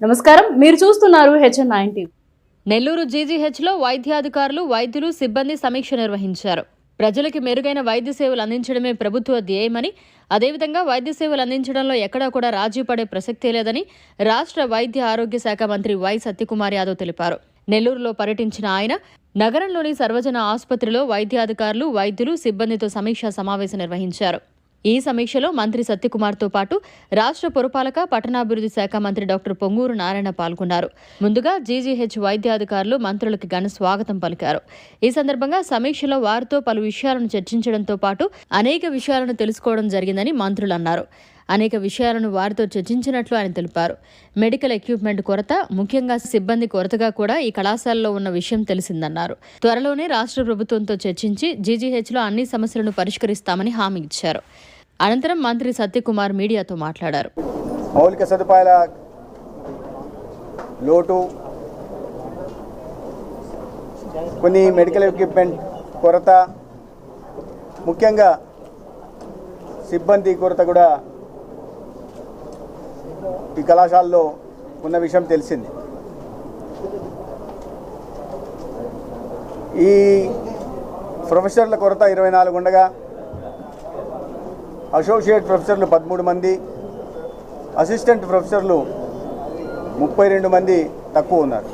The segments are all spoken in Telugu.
నమస్కారం. మీరు చూస్తున్నారు హెచ్ఎన్ నైన్ టీవీ. నెల్లూరు జీజీహెచ్లో వైద్యాధికారులు వైద్యులు సిబ్బంది సమీక్ష నిర్వహించారు. ప్రజలకి మెరుగైన వైద్య సేవలు అందించడమే ప్రభుత్వ ధ్యేయమని అదేవిధంగా వైద్య సేవలు అందించడంలో ఎక్కడా కూడా రాజీ పడే ప్రసక్తే లేదని రాష్ట్ర వైద్య ఆరోగ్య శాఖ మంత్రి వై సత్యకుమార్ యాదవ్ తెలిపారు. నెల్లూరులో పర్యటించిన ఆయన నగరంలోని సర్వజన ఆసుపత్రిలో వైద్యాధికారులు వైద్యులు సిబ్బందితో సమీక్షా సమావేశం నిర్వహించారు. ఈ సమీక్షలో మంత్రి సత్యకుమార్తో పాటు రాష్ట్ర పురపాలక పట్టణాభివృద్ధి శాఖ మంత్రి డాక్టర్ పొంగూరు నారాయణ పాల్గొన్నారు. ముందుగా జీజీహెచ్ వైద్యాధికారులు మంత్రులకు ఘన స్వాగతం పలికారు. ఈ సందర్భంగా సమీక్షలో వారితో పలు విషయాలను చర్చించడంతో పాటు అనేక విషయాలను తెలుసుకోవడం జరిగిందని మంత్రులు అన్నారు. అనేక విషయాలను వారితో చర్చించినట్లు ఆయన తెలిపారు. మెడికల్ ఎక్విప్మెంట్ కొరత ముఖ్యంగా సిబ్బంది కొరతగా కూడా ఈ కళాశాలలో ఉన్న విషయం తెలిసిందన్నారు. త్వరలోనే రాష్ట్ర ప్రభుత్వంతో చర్చించి జీజీహెచ్లో అన్ని సమస్యలను పరిష్కరిస్తామని హామీ ఇచ్చారు. అనంతరం మంత్రి సత్యకుమార్ మీడియాతో మాట్లాడారు. మౌలిక సదుపాయాల లోటు కొన్ని మెడికల్ ఎక్విప్మెంట్ కొరత ముఖ్యంగా సిబ్బంది కొరత కూడా ఈ కళాశాలలో ఉన్న విషయం తెలిసింది. ఈ ప్రొఫెసర్ల కొరత ఇరవై నాలుగు ఉండగా అసోసియేట్ ప్రొఫెసర్లు పదమూడు మంది అసిస్టెంట్ ప్రొఫెసర్లు ముప్పై రెండు మంది తక్కువ ఉన్నారు.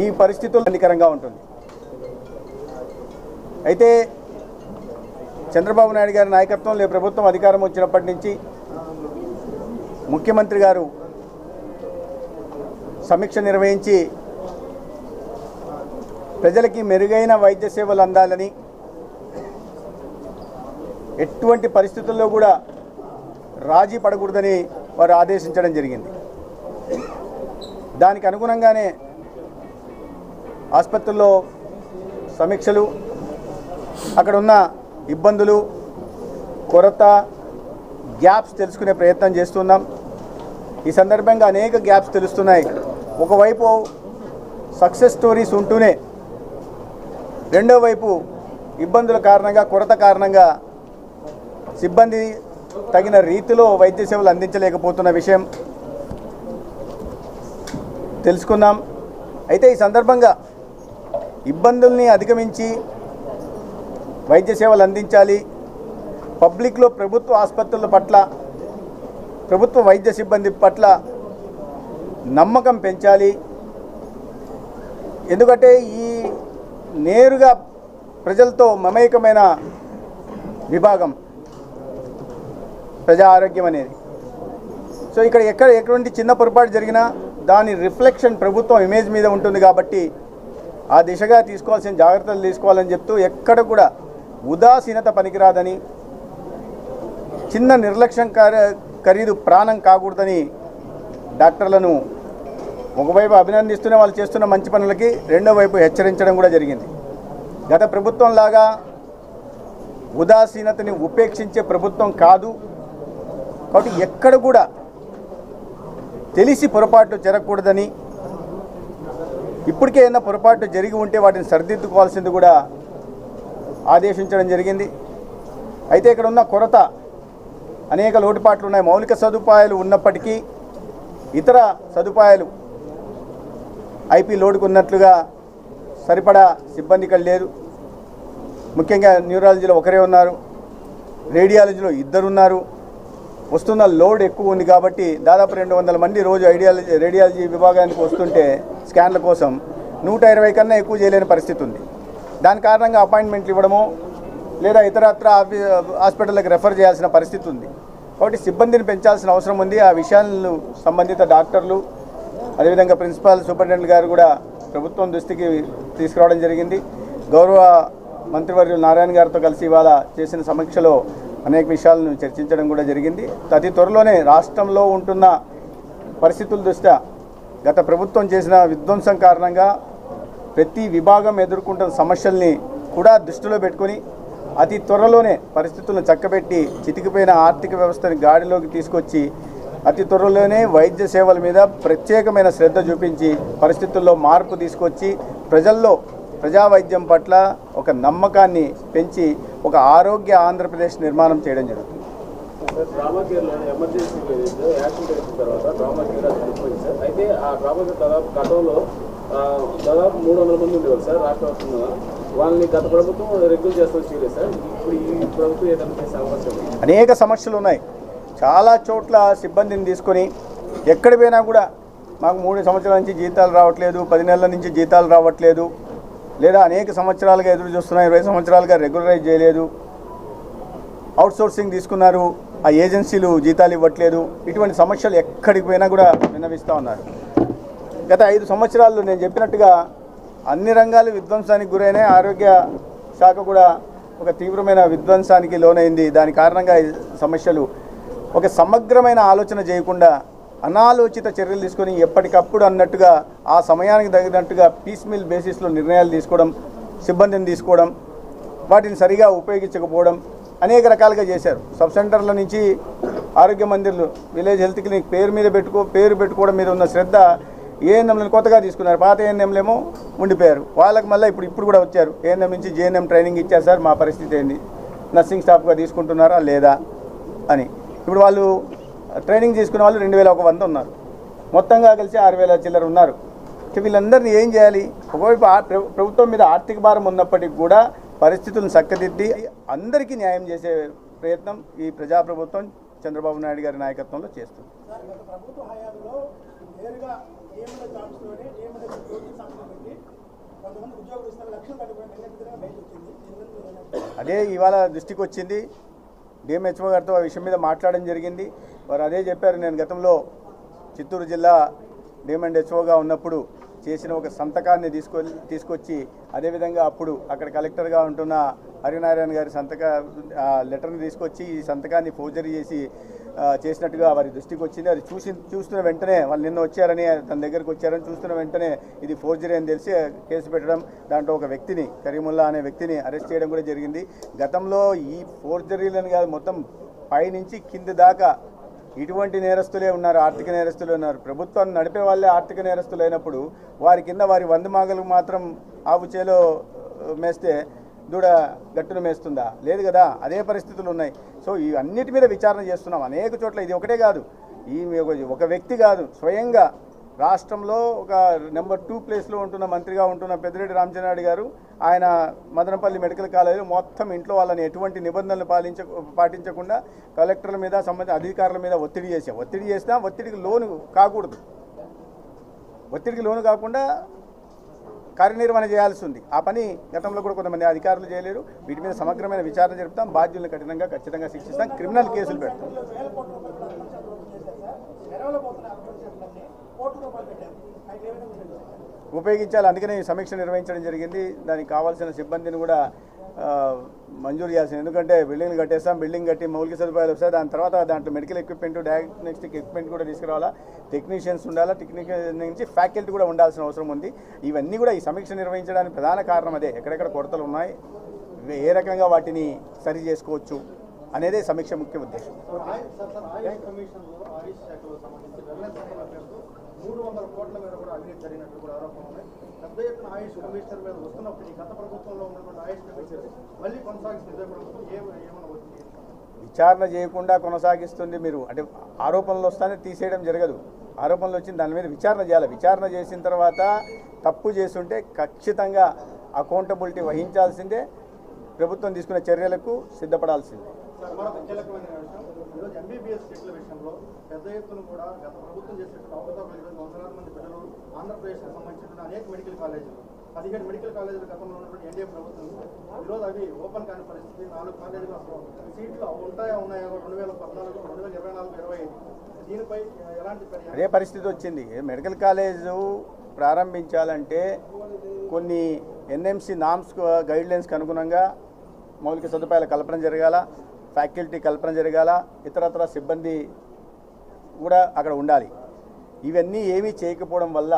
ఈ పరిస్థితులు హానికరంగా ఉంటుంది. అయితే చంద్రబాబు నాయుడు గారి నాయకత్వంలో ప్రభుత్వం అధికారం వచ్చినప్పటి నుంచి ముఖ్యమంత్రి గారు సమీక్ష నిర్వహించి ప్రజలకి మెరుగైన వైద్య సేవలు అందాలని ఎటువంటి పరిస్థితుల్లో కూడా రాజీ పడకూడదని వారు ఆదేశించడం జరిగింది. దానికి అనుగుణంగానే ఆసుపత్రుల్లో సమీక్షలు అక్కడ ఉన్న ఇబ్బందులు కొరత గ్యాప్స్ తెలుసుకునే ప్రయత్నం చేస్తున్నాం. ఈ సందర్భంగా అనేక గ్యాప్స్ తెలుస్తున్నాయి. ఒకవైపు సక్సెస్ స్టోరీస్ ఉంటూనే రెండో వైపు ఇబ్బందుల కారణంగా కొరత కారణంగా సిబ్బంది తగిన రీతిలో వైద్య సేవలు అందించలేకపోతున్న విషయం తెలుసుకున్నాం అయితే ఈ సందర్భంగా ఇబ్బందుల్ని అధిగమించి వైద్య సేవలు అందించాలి. పబ్లిక్లో ప్రభుత్వ ఆసుపత్రుల పట్ల ప్రభుత్వ వైద్య సిబ్బంది పట్ల నమ్మకం పెంచాలి. ఎందుకంటే ఈ నేరుగా ప్రజలతో మమేకమైన విభాగం ప్రజా ఆరోగ్యం అనేది. సో ఇక్కడ ఎక్కడ ఎటువంటి చిన్న పొరపాటు జరిగినా దాని రిఫ్లెక్షన్ ప్రభుత్వం ఇమేజ్ మీద ఉంటుంది కాబట్టి ఆ దిశగా తీసుకోవాల్సిన జాగ్రత్తలు తీసుకోవాలని చెప్తూ ఎక్కడ కూడా ఉదాసీనత పనికిరాదని చిన్న నిర్లక్ష్యం ఖరీదు ప్రాణం కాకూడదని డాక్టర్లను ఒకవైపు అభినందిస్తూనే వాళ్ళు చేస్తున్న మంచి పనులకి రెండో వైపు హెచ్చరించడం కూడా జరిగింది. గత ప్రభుత్వం లాగా ఉదాసీనతని ఉపేక్షించే ప్రభుత్వం కాదు. కాబట్టి ఎక్కడ కూడా తెలిసి పొరపాట్లు జరగకూడదని ఇప్పటికే ఏదైనా పొరపాట్లు జరిగి ఉంటే వాటిని సరిదిద్దుకోవాల్సింది కూడా ఆదేశించడం జరిగింది. అయితే ఇక్కడ ఉన్న కొరత అనేక లోటుపాట్లు ఉన్నాయి. మౌలిక సదుపాయాలు ఉన్నప్పటికీ ఇతర సదుపాయాలు ఐపీ లోడుకు ఉన్నట్లుగా సరిపడా సిబ్బంది ఇక్కడ లేదు ముఖ్యంగా న్యూరాలజీలో ఒకరే ఉన్నారు రేడియాలజీలో ఇద్దరున్నారు. వస్తున్న లోడ్ ఎక్కువ ఉంది కాబట్టి దాదాపు రెండు వందల మంది రోజు ఐడియాలజీ రేడియాలజీ విభాగానికి వస్తుంటే స్కాన్ల కోసం నూట ఇరవై కన్నా ఎక్కువ చేయలేని పరిస్థితి ఉంది. దాని కారణంగా అపాయింట్మెంట్లు ఇవ్వడమో లేదా ఇతరత్ర ఆఫీ హాస్పిటల్కి రెఫర్ చేయాల్సిన పరిస్థితి ఉంది. కాబట్టి సిబ్బందిని పెంచాల్సిన అవసరం ఉంది. ఆ విషయాలను సంబంధిత డాక్టర్లు అదేవిధంగా ప్రిన్సిపాల్ సూపరింటెండెంట్ గారు కూడా ప్రభుత్వం దృష్టికి తీసుకురావడం జరిగింది. గౌరవ మంత్రివర్యులు నారాయణ గారితో కలిసి ఇవాళ చేసిన సమీక్షలో అనేక విషయాలను చర్చించడం కూడా జరిగింది. అతి త్వరలోనే రాష్ట్రంలో ఉంటున్న పరిస్థితుల దృష్ట్యా గత ప్రభుత్వం చేసిన విధ్వంసం కారణంగా ప్రతి విభాగం ఎదుర్కొంటున్న సమస్యల్ని కూడా దృష్టిలో పెట్టుకొని అతి త్వరలోనే పరిస్థితులను చక్కబెట్టి చితికిపోయిన ఆర్థిక వ్యవస్థని గాడిలోకి తీసుకొచ్చి అతి త్వరలోనే వైద్య సేవల మీద ప్రత్యేకమైన శ్రద్ధ చూపించి పరిస్థితుల్లో మార్పు తీసుకొచ్చి ప్రజల్లో ప్రజా వైద్యం పట్ల ఒక నమ్మకాన్ని పెంచి ఒక ఆరోగ్య ఆంధ్రప్రదేశ్ నిర్మాణం చేయడం జరుగుతుంది. దాదాపు మూడు వందల మంది ఉండేవారు సార్ రాష్ట్ర వ్యాప్తంగా. వాళ్ళని గత ప్రభుత్వం రెగ్యులర్ చేస్తాం చేయలేదు సార్. ఇప్పుడు ఈ ప్రభుత్వం ఏదైనా చేసే అవకాశం ఉంది? అనేక సమస్యలు ఉన్నాయి. చాలా చోట్ల సిబ్బందిని తీసుకొని ఎక్కడి పోయినా కూడా మాకు మూడు సంవత్సరాల నుంచి జీతాలు రావట్లేదు పది నెలల నుంచి జీతాలు రావట్లేదు. లేదా అనేక సంవత్సరాలుగా ఎదురు చూస్తున్నా ఇరవై సంవత్సరాలుగా రెగ్యులరైజ్ చేయలేదు. అవుట్సోర్సింగ్ తీసుకున్నారు. ఆ ఏజెన్సీలు జీతాలు ఇవ్వట్లేదు. ఇటువంటి సమస్యలు ఎక్కడికి పోయినా కూడా విన్నవిస్తూ ఉన్నారు. గత ఐదు సంవత్సరాల్లో నేను చెప్పినట్టుగా అన్ని రంగాలు విధ్వంసానికి గురైన ఆరోగ్య శాఖ కూడా ఒక తీవ్రమైన విధ్వంసానికి లోనైంది. దాని కారణంగా సమస్యలు ఒక సమగ్రమైన ఆలోచన చేయకుండా అనాలోచిత చర్యలు తీసుకొని ఎప్పటికప్పుడు అన్నట్టుగా ఆ సమయానికి తగినట్టుగా పీస్మిల్ బేసిస్లో నిర్ణయాలు తీసుకోవడం సిబ్బందిని తీసుకోవడం వాటిని సరిగా ఉపయోగించకపోవడం అనేక రకాలుగా చేశారు. సబ్ సెంటర్ల నుంచి ఆరోగ్య మందిర్లు విలేజ్ హెల్త్ క్లినిక్ పేరు మీద పెట్టుకో పేరు పెట్టుకోవడం మీద ఉన్న శ్రద్ధ ఏఎన్ఎంలను కొత్తగా తీసుకున్నారు. పాత ఏఎన్ఎంలేమో ఉండిపోయారు. వాళ్ళకి మళ్ళీ ఇప్పుడు ఇప్పుడు కూడా వచ్చారు. ఏఎన్ఎం నుంచి జేఎన్ఎం ట్రైనింగ్ ఇచ్చారు సార్ మా పరిస్థితి ఏంది? నర్సింగ్ స్టాఫ్గా తీసుకుంటున్నారా లేదా అని. ఇప్పుడు వాళ్ళు ట్రైనింగ్ తీసుకున్న వాళ్ళు రెండు వేల ఒక వంద ఉన్నారు. మొత్తంగా కలిసి ఆరు వేల చిల్లర ఉన్నారు. వీళ్ళందరినీ ఏం చేయాలి? ఒకవైపు ప్రభుత్వం మీద ఆర్థిక భారం ఉన్నప్పటికీ కూడా పరిస్థితులను చక్కదిద్ది అందరికీ న్యాయం చేసే ప్రయత్నం ఈ ప్రజాప్రభుత్వం చంద్రబాబు నాయుడు గారి నాయకత్వంలో చేస్తుంది. అదే ఇవాళ దృష్టికి వచ్చింది డిఎంహెచ్ఓ గారితో ఆ విషయం మీద మాట్లాడడం జరిగింది. వారు అదే చెప్పారు నేను గతంలో చిత్తూరు జిల్లా డిమాండ్ హెచ్ఓగా ఉన్నప్పుడు చేసిన ఒక సంతకాన్ని తీసుకొ తీసుకొచ్చి అదేవిధంగా అప్పుడు అక్కడ కలెక్టర్గా ఉంటున్న హరినారాయణ గారి సంతక ఆ లెటర్ని తీసుకొచ్చి ఈ సంతకాన్ని ఫోర్జరీ చేసి చేసినట్టుగా వారి దృష్టికి వచ్చింది. అది చూసి చూస్తున్న వెంటనే వాళ్ళు నిన్న వచ్చారని తన దగ్గరికి వచ్చారని చూస్తున్న వెంటనే ఇది ఫోర్జరీ అని తెలిసి కేసు పెట్టడం దాంట్లో ఒక వ్యక్తిని కరీముల్లా అనే వ్యక్తిని అరెస్ట్ చేయడం కూడా జరిగింది. గతంలో ఈ ఫోర్జరీలను కాదు మొత్తం పైనుంచి కింది దాకా ఇటువంటి నేరస్తులే ఉన్నారు ఆర్థిక నేరస్తులు ఉన్నారు. ప్రభుత్వాన్ని నడిపే వాళ్ళే ఆర్థిక నేరస్తులు అయినప్పుడు వారి కింద వారి వందమాగలకు మాత్రం ఆవు చేలో మేస్తే దూడ గట్టును మేస్తుందా? లేదు కదా అదే పరిస్థితులు ఉన్నాయి. సో ఈ అన్నిటి మీద విచారణ చేస్తున్నాం. అనేక చోట్ల ఇది ఒకటే కాదు. ఈ ఒక- ఒక వ్యక్తి కాదు స్వయంగా రాష్ట్రంలో ఒక నెంబర్ టూ ప్లేస్లో ఉంటున్న మంత్రిగా ఉంటున్న పెద్దిరెడ్డి రామచంద్రారెడ్డి గారు ఆయన మదనపల్లి మెడికల్ కాలేజీలో మొత్తం ఇంట్లో వాళ్ళని ఎటువంటి నిబంధనలు పాలించ పాటించకుండా కలెక్టర్ల మీద సంబంధిత అధికారుల మీద ఒత్తిడి చేసాం ఒత్తిడి చేసినా ఒత్తిడికి లోను కాకూడదు. ఒత్తిడికి లోను కాకుండా కార్యనిర్వహణ చేయాల్సి ఉంది. ఆ పని గతంలో కూడా కొంతమంది అధికారులు చేయలేరు. వీటి మీద సమగ్రమైన విచారణ జరుపుతాం. బాధ్యులను కఠినంగా ఖచ్చితంగా శిక్షిస్తాం. క్రిమినల్ కేసులు పెడతాం. కోట్ల రూపాయలు పెట్టారు అయితే ఏ విధంగా ఉంటుంది? ఉపయోగించాలి. అందుకనే ఈ సమీక్ష నిర్వహించడం జరిగింది. దానికి కావాల్సిన సిబ్బందిని కూడా మంజూరు చేయాల్సింది. ఎందుకంటే బిల్డింగ్లు కట్టేస్తాం బిల్డింగ్ కట్టి మౌలిక సదుపాయాలు వస్తాయి. దాని తర్వాత దాంట్లో మెడికల్ ఎక్విప్మెంట్ డయాగ్నోస్టిక్ ఎక్విప్మెంట్ కూడా తీసుకురావాలా. టెక్నీషియన్స్ ఉండాలా. టెక్నీషియన్ నుంచి ఫ్యాకల్టీ కూడా ఉండాల్సిన అవసరం ఉంది. ఇవన్నీ కూడా ఈ సమీక్ష నిర్వహించడానికి ప్రధాన కారణం అదే. ఎక్కడెక్కడ కొరతలు ఉన్నాయి ఏ రకంగా వాటిని సరి చేసుకోవచ్చు అనేదే సమీక్ష ముఖ్య ఉద్దేశం ఆయుష్ సార్ సార్ ఆయుష్ కమిషన్లో ఆయుష్ శాఖలో సంబంధించి వెల్నెస్ సెంటర్ల పేరుతో మూడు వందల కోట్ల మీద కూడా అవినీతి జరిగినట్టు కూడా ఆరోపణలు ఉన్నాయి. పెద్ద ఎత్తున ఆయుష్ కమిషనర్ మీద వస్తున్నప్పుడు ఈ గత ప్రభుత్వంలో ఉన్నటువంటి ఆయుష్ కమిషనర్ మళ్ళీ కొనసాగిస్తుంది ఇదే ప్రభుత్వం ఏమైనా వచ్చింది? విచారణ చేయకుండా కొనసాగిస్తుంది మీరు. అంటే ఆరోపణలు వస్తానే తీసేయడం జరగదు. ఆరోపణలు వచ్చిన దాని మీద విచారణ చేయాలి. విచారణ చేసిన తర్వాత తప్పు చేస్తుంటే ఖచ్చితంగా అకౌంటబిలిటీ వహించాల్సిందే. ప్రభుత్వం తీసుకునే చర్యలకు సిద్ధపడాల్సిందే. మెడికల్ కాలేజీలు పదిహేడు మెడికల్ కాలేజీలు గతంలో ఉన్నటువంటి ఎన్డీఏ ప్రభుత్వం ఈరోజు అవి ఓపెన్ కాని పరిస్థితి నాలుగు కాలేజీలు అసలు సీట్లు ఉంటాయా ఉన్నాయా రెండు వేల పద్నాలుగు రెండు వేల ఇరవై నాలుగు ఇరవై ఐదు. దీనిపై ఎలాంటి అదే పరిస్థితి వచ్చింది. మెడికల్ కాలేజు ప్రారంభించాలంటే కొన్ని ఎన్ఎంసి నామ్స్ గైడ్లైన్స్కి అనుగుణంగా మౌలిక సదుపాయాల కల్పన జరగాల ఫ్యాకల్టీ కల్పన జరగాల ఇతరత్ర సిబ్బంది కూడా అక్కడ ఉండాలి. ఇవన్నీ ఏమీ చేయకపోవడం వల్ల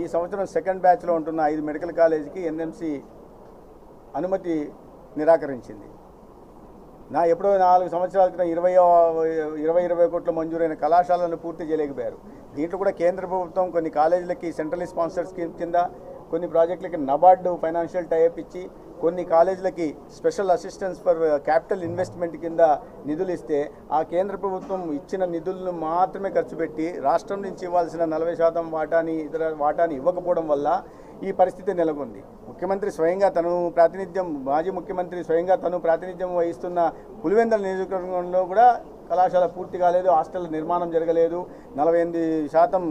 ఈ సంవత్సరం సెకండ్ బ్యాచ్లో ఉంటున్న ఐదు మెడికల్ కాలేజీకి ఎన్ఎంసి అనుమతి నిరాకరించింది. నా ఎప్పుడో నాలుగు సంవత్సరాల క్రితం ఇరవై ఇరవై ఇరవై కోట్ల మంజూరైన కళాశాలను పూర్తి చేయలేకపోయారు. దీంట్లో కూడా కేంద్ర ప్రభుత్వం కొన్ని కాలేజీలకి సెంట్రల్ స్పాన్సర్ స్కీమ్ కింద కొన్ని ప్రాజెక్టులకి నబార్డు ఫైనాన్షియల్ టైప్ ఇచ్చి కొన్ని కాలేజీలకి special assistance for capital investment కింద నిధులు ఇస్తే ఆ కేంద్ర ప్రభుత్వం ఇచ్చిన నిధులను మాత్రమే ఖర్చు పెట్టి రాష్ట్రం నుంచి ఇవ్వాల్సిన నలభై శాతం వాటాని ఇతర వాటాని ఇవ్వకపోవడం వల్ల ఈ పరిస్థితి నెలకొంది. ముఖ్యమంత్రి స్వయంగా తను ప్రాతినిధ్యం మాజీ ముఖ్యమంత్రి స్వయంగా తను ప్రాతినిధ్యం వహిస్తున్న పులివెందల నియోజకవర్గంలో కూడా కళాశాల పూర్తి కాలేదు హాస్టల్ నిర్మాణం జరగలేదు. నలభై ఎనిమిది శాతం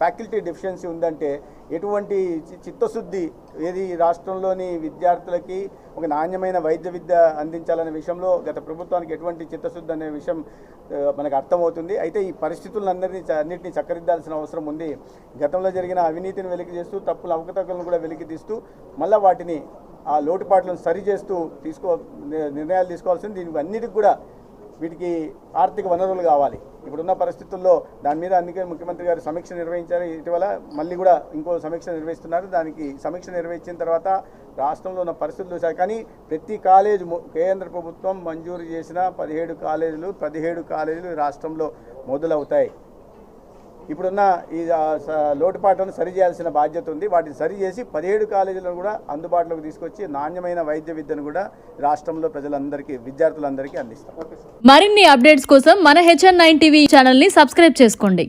ఫ్యాకల్టీ డెఫిషియన్సీ ఉందంటే ఎటువంటి చి- చిత్తశుద్ధి ఏది రాష్ట్రంలోని విద్యార్థులకి ఒక నాణ్యమైన వైద్య విద్య అందించాలనే విషయంలో గత ప్రభుత్వానికి ఎటువంటి చిత్తశుద్ధి అనే విషయం మనకు అర్థమవుతుంది. అయితే ఈ పరిస్థితులందరినీ అన్నింటినీ చక్కరిద్దాల్సిన అవసరం ఉంది. గతంలో జరిగిన అవినీతిని వెలికి చేస్తూ తప్పుల అవకతవకలను కూడా వెలికి తీస్తూ మళ్ళీ వాటిని ఆ లోటుపాట్లను సరి చేస్తూ తీసుకో నిర్ణయాలు తీసుకోవాల్సింది. దీనికి అన్నిటికి కూడా వీటికి ఆర్థిక వనరులు కావాలి. ఇప్పుడున్న పరిస్థితుల్లో దాని మీద అందుకే ముఖ్యమంత్రి గారు సమీక్ష నిర్వహించారు. ఇటీవల మళ్ళీ కూడా ఇంకో సమీక్ష నిర్వహిస్తున్నారు. దానికి సమీక్ష నిర్వహించిన తర్వాత రాష్ట్రంలో ఉన్న పరిస్థితులు చూశారు. కానీ ప్రతి కాలేజ్ కేంద్ర ప్రభుత్వం మంజూరు చేసిన పదిహేడు కాలేజీలు పదిహేడు కాలేజీలు రాష్ట్రంలో మొదలవుతాయి. ఇప్పుడున్న ఈ లోటుపాట్లను సరిచేయాల్సిన బాధ్యత ఉంది. వాటిని సరిచేసి పదిహేడు కాలేజీలను కూడా అందుబాటులోకి తీసుకొచ్చి నాణ్యమైన వైద్య విద్యను కూడా రాష్ట్రంలో ప్రజలందరికీ విద్యార్థులందరికీ అందిస్తాం. మరిన్ని అప్డేట్స్ కోసం మన హెచ్ఎన్ నైన్ టీవీ ఛానల్ని సబ్స్క్రైబ్ చేసుకోండి.